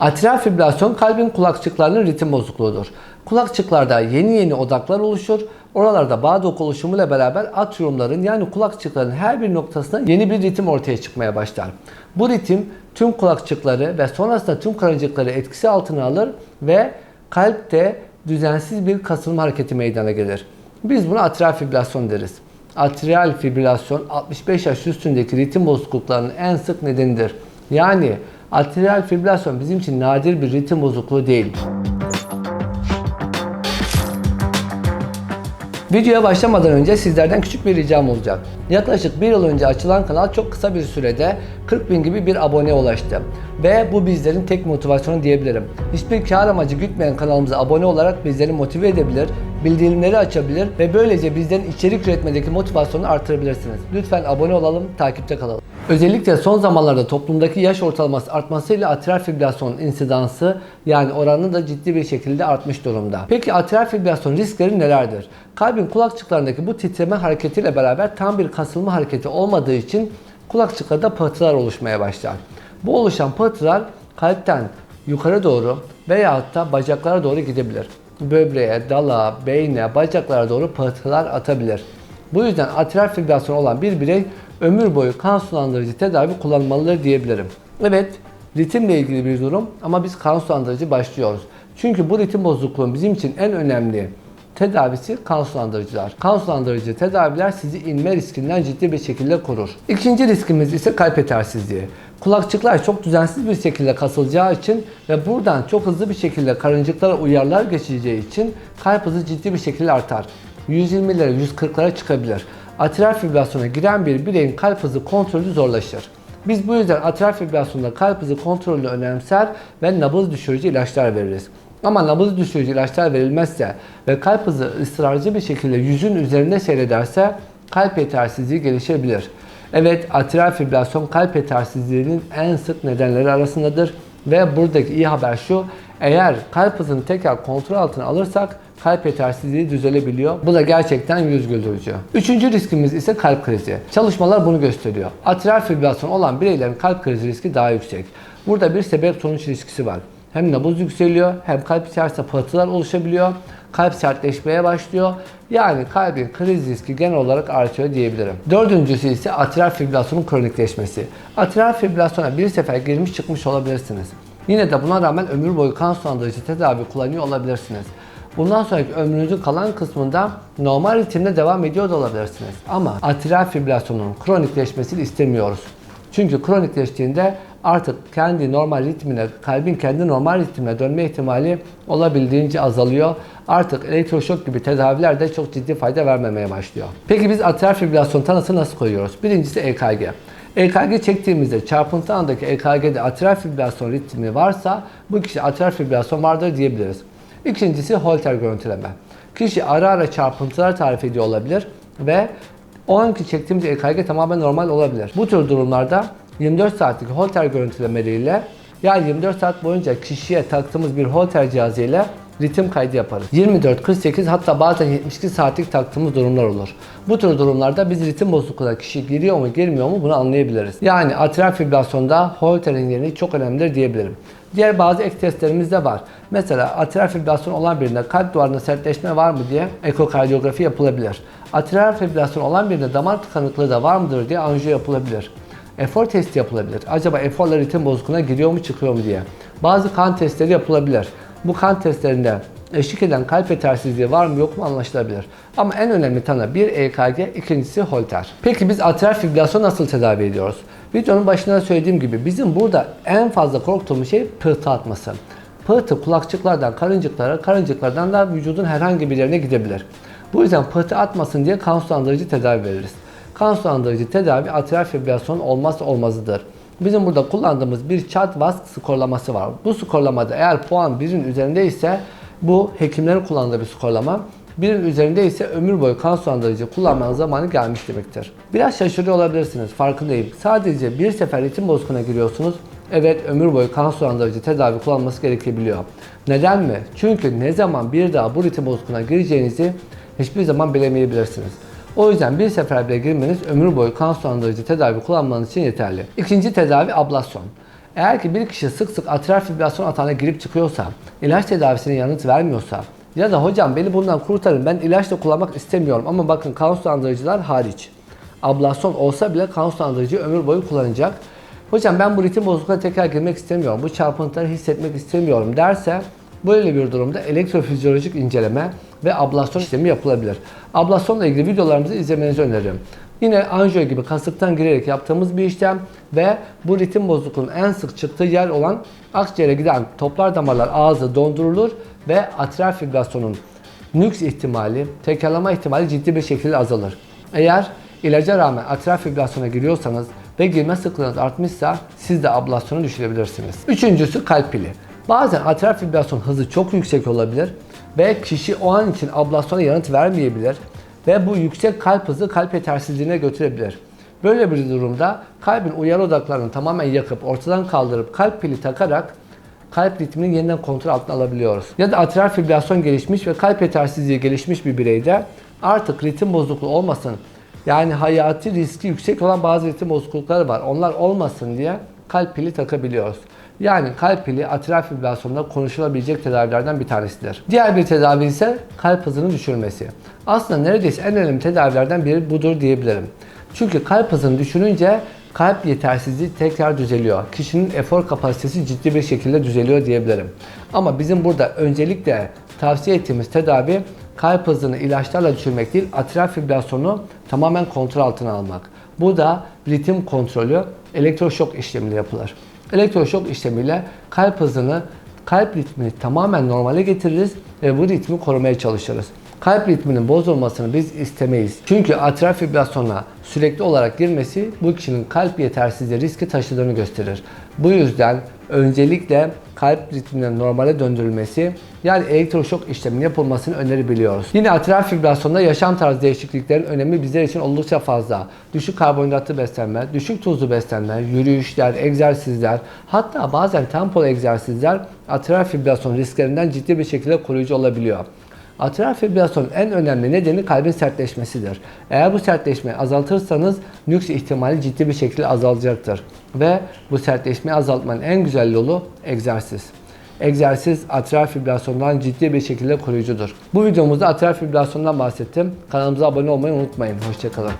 Atrial fibrilasyon kalbin kulakçıklarının ritim bozukluğudur. Kulakçıklarda yeni yeni odaklar oluşur. Oralarda bağ doku oluşumuyla beraber atriumların yani kulakçıkların her bir noktasına yeni bir ritim ortaya çıkmaya başlar. Bu ritim tüm kulakçıkları ve sonrasında tüm karıncıkları etkisi altına alır ve kalpte düzensiz bir kasılma hareketi meydana gelir. Biz buna atrial fibrilasyon deriz. Atrial fibrilasyon 65 yaş üstündeki ritim bozukluklarının en sık nedenidir. Yani atrial fibrilasyon bizim için nadir bir ritim bozukluğu değil. Videoya başlamadan önce sizlerden küçük bir ricam olacak. Yaklaşık bir yıl önce açılan kanal çok kısa bir sürede 40 bin gibi bir abone ulaştı. Ve bu bizlerin tek motivasyonu diyebilirim. Hiçbir kar amacı gütmeyen kanalımıza abone olarak bizleri motive edebilir, bildirimleri açabilir ve böylece bizlerin içerik üretmedeki motivasyonu artırabilirsiniz. Lütfen abone olalım, takipte kalalım. Özellikle son zamanlarda toplumdaki yaş ortalaması artmasıyla atrial fibrilasyon insidansı yani oranı da ciddi bir şekilde artmış durumda. Peki atrial fibrilasyon riskleri nelerdir? Kalbin kulakçıklarındaki bu titreme hareketiyle beraber tam bir kasılma hareketi olmadığı için kulakçıklarda pıhtılar oluşmaya başlar. Bu oluşan pıhtılar kalpten yukarı doğru veyahut da bacaklara doğru gidebilir. Böbreğe, dala, beyne, bacaklara doğru pıhtılar atabilir. Bu yüzden atrial fibrilasyon olan bir birey ömür boyu kan sulandırıcı tedavi kullanmalıdır diyebilirim. Evet, ritimle ilgili bir durum ama biz kan sulandırıcı başlıyoruz. Çünkü bu ritim bozukluğun bizim için en önemli tedavisi kan sulandırıcılar. Kan sulandırıcı tedaviler sizi inme riskinden ciddi bir şekilde korur. İkinci riskimiz ise kalp yetersizliği. Kulakçıklar çok düzensiz bir şekilde kasılacağı için ve buradan çok hızlı bir şekilde karıncıklara uyarılar geçeceği için kalp hızı ciddi bir şekilde artar. 120'lere 140'lara çıkabilir. Atrial fibrilasyona giren bir bireyin kalp hızı kontrolü zorlaşır. Biz bu yüzden atrial fibrilasyonda kalp hızı kontrolünü önemser ve nabız düşürücü ilaçlar veririz. Ama nabız düşürücü ilaçlar verilmezse ve kalp hızı ısrarcı bir şekilde yüzün üzerinde seyrederse kalp yetersizliği gelişebilir. Evet, atrial fibrilasyon kalp yetersizliğinin en sık nedenleri arasındadır ve buradaki iyi haber şu, eğer kalp hızını tekrar kontrol altına alırsak kalp yetersizliği düzelebiliyor. Bu da gerçekten yüz güldürücü. Üçüncü riskimiz ise kalp krizi. Çalışmalar bunu gösteriyor. Atrial fibrilasyon olan bireylerin kalp krizi riski daha yüksek. Burada bir sebep sonuç ilişkisi var. Hem nabız yükseliyor hem kalp içerisinde pıhtılar oluşabiliyor. Kalp sertleşmeye başlıyor. Yani kalbin kriz riski genel olarak artıyor diyebilirim. Dördüncüsü ise atrial fibrilasyonun kronikleşmesi. Atrial fibrilasyona bir sefer girmiş çıkmış olabilirsiniz. Yine de buna rağmen ömür boyu kan sulandırıcı tedavi kullanıyor olabilirsiniz. Bundan sonraki ömrünüzün kalan kısmında normal ritimde devam ediyor da olabilirsiniz. Ama atrial fibrilasyonun kronikleşmesini istemiyoruz. Çünkü kronikleştiğinde artık kendi normal ritmine, kalbin kendi normal ritmine dönme ihtimali olabildiğince azalıyor. Artık elektroşok gibi tedaviler de çok ciddi fayda vermemeye başlıyor. Peki biz atrial fibrilasyon tanısı nasıl koyuyoruz? Birincisi EKG. EKG çektiğimizde çarpıntı andaki EKG'de atrial fibrilasyon ritmi varsa bu kişi atrial fibrilasyon vardır diyebiliriz. İkincisi Holter görüntüleme. Kişi ara ara çarpıntılar tarif ediyor olabilir ve o anki çektiğimiz EKG tamamen normal olabilir. Bu tür durumlarda 24 saatlik Holter görüntülemeleriyle yani 24 saat boyunca kişiye taktığımız bir Holter cihazı ile ritim kaydı yaparız. 24, 48 hatta bazen 72 saatlik taktığımız durumlar olur. Bu tür durumlarda biz ritim bozukluğuna kişi giriyor mu girmiyor mu bunu anlayabiliriz. Yani atrial fibrilasyonda Holter'in yerini çok önemlidir diyebilirim. Diğer bazı ek testlerimiz de var. Mesela atrial fibrilasyon olan birinde kalp duvarında sertleşme var mı diye ekokardiyografi yapılabilir. Atrial fibrilasyon olan birinde damar tıkanıklığı da var mıdır diye anjiyo yapılabilir. Efor testi yapılabilir. Acaba eforla ritim bozukluğuna giriyor mu çıkıyor mu diye. Bazı kan testleri yapılabilir. Bu kan testlerinde eşlik eden kalp yetersizliği var mı yok mu anlaşılabilir. Ama en önemli tanı bir EKG, ikincisi Holter. Peki biz atrial fibrilasyon nasıl tedavi ediyoruz? Videonun başında söylediğim gibi bizim burada en fazla korktuğumuz şey pıhtı atması. Pıhtı kulakçıklardan karıncıklara, karıncıklardan da vücudun herhangi bir yerine gidebilir. Bu yüzden pıhtı atmasın diye kan sulandırıcı tedavi veririz. Kan sulandırıcı tedavi atrial fibrilasyon olmazsa olmazıdır. Bizim burada kullandığımız bir chat vask skorlaması var. Bu skorlamada eğer puan birin üzerinde ise bu hekimlerin kullandığı bir skorlama. Birin üzerinde ise ömür boyu kan sulandırıcı kullanmanın zamanı gelmiş demektir. Biraz şaşırıyor olabilirsiniz, farkındayım. Sadece bir sefer ritim bozukluğuna giriyorsunuz. Evet ömür boyu kan sulandırıcı tedavi kullanması gerekebiliyor. Neden mi? Çünkü ne zaman bir daha bu ritim bozukluğuna gireceğinizi hiçbir zaman bilemeyebilirsiniz. O yüzden bir sefer bile girmeniz ömür boyu kan sulandırıcı tedavi kullanmanız için yeterli. İkinci tedavi ablasyon. Eğer ki bir kişi sık sık atrial fibrilasyon atağına girip çıkıyorsa, ilaç tedavisine yanıt vermiyorsa ya da hocam beni bundan kurtarın ben ilaç da kullanmak istemiyorum ama bakın kan sulandırıcılar hariç. Ablasyon olsa bile kan sulandırıcıyı ömür boyu kullanacak. Hocam ben bu ritim bozukluğuna tekrar girmek istemiyorum, bu çarpıntıları hissetmek istemiyorum derse böyle bir durumda elektrofizyolojik inceleme ve ablasyon işlemi yapılabilir. Ablasyonla ilgili videolarımızı izlemenizi öneririm. Yine anjiyo gibi kasıktan girerek yaptığımız bir işlem ve bu ritim bozukluğunun en sık çıktığı yer olan akciğere giden toplar damarlar ağzı dondurulur ve atrial fibrilasyonun nüks ihtimali, tekrarlama ihtimali ciddi bir şekilde azalır. Eğer ilaca rağmen atrial fibrilasyona giriyorsanız ve girme sıklığınız artmışsa siz de ablasyonu düşürebilirsiniz. Üçüncüsü kalp pili. Bazen atrial fibrilasyon hızı çok yüksek olabilir ve kişi o an için ablasyona yanıt vermeyebilir ve bu yüksek kalp hızı kalp yetersizliğine götürebilir. Böyle bir durumda kalbin uyarı odaklarını tamamen yakıp ortadan kaldırıp kalp pili takarak kalp ritmini yeniden kontrol altına alabiliyoruz. Ya da atrial fibrilasyon gelişmiş ve kalp yetersizliği gelişmiş bir bireyde artık ritim bozukluğu olmasın. Yani hayati riski yüksek olan bazı ritim bozuklukları var. Onlar olmasın diye kalp pili takabiliyoruz. Yani kalp pili atrial fibrilasyonda konuşulabilecek tedavilerden bir tanesidir. Diğer bir tedavi ise kalp hızını düşürmesi. Aslında neredeyse en önemli tedavilerden biri budur diyebilirim. Çünkü kalp hızını düşürünce kalp yetersizliği tekrar düzeliyor. Kişinin efor kapasitesi ciddi bir şekilde düzeliyor diyebilirim. Ama bizim burada öncelikle tavsiye ettiğimiz tedavi kalp hızını ilaçlarla düşürmek değil, atrial fibrilasyonu tamamen kontrol altına almak. Bu da ritim kontrolü elektroşok işlemiyle yapılır. Elektroşok işlemiyle kalp hızını, kalp ritmini tamamen normale getiririz ve bu ritmi korumaya çalışırız. Kalp ritminin bozulmasını biz istemeyiz. Çünkü atrial fibrilasyona sürekli olarak girmesi bu kişinin kalp yetersizliği riski taşıdığını gösterir. Bu yüzden öncelikle kalp ritminin normale döndürülmesi yani elektroşok işleminin yapılmasını önerebiliyoruz. Yine atrial fibrilasyonda yaşam tarzı değişikliklerin önemi bizler için oldukça fazla. Düşük karbonhidratlı beslenme, düşük tuzlu beslenme, yürüyüşler, egzersizler, hatta bazen tempolu egzersizler atrial fibrilasyon risklerinden ciddi bir şekilde koruyucu olabiliyor. Atrial fibrilasyonun en önemli nedeni kalbin sertleşmesidir. Eğer bu sertleşmeyi azaltırsanız nüks ihtimali ciddi bir şekilde azalacaktır. Ve bu sertleşmeyi azaltmanın en güzel yolu egzersiz. Egzersiz atrial fibrilasyondan ciddi bir şekilde koruyucudur. Bu videomuzda atrial fibrilasyondan bahsettim. Kanalımıza abone olmayı unutmayın. Hoşçakalın.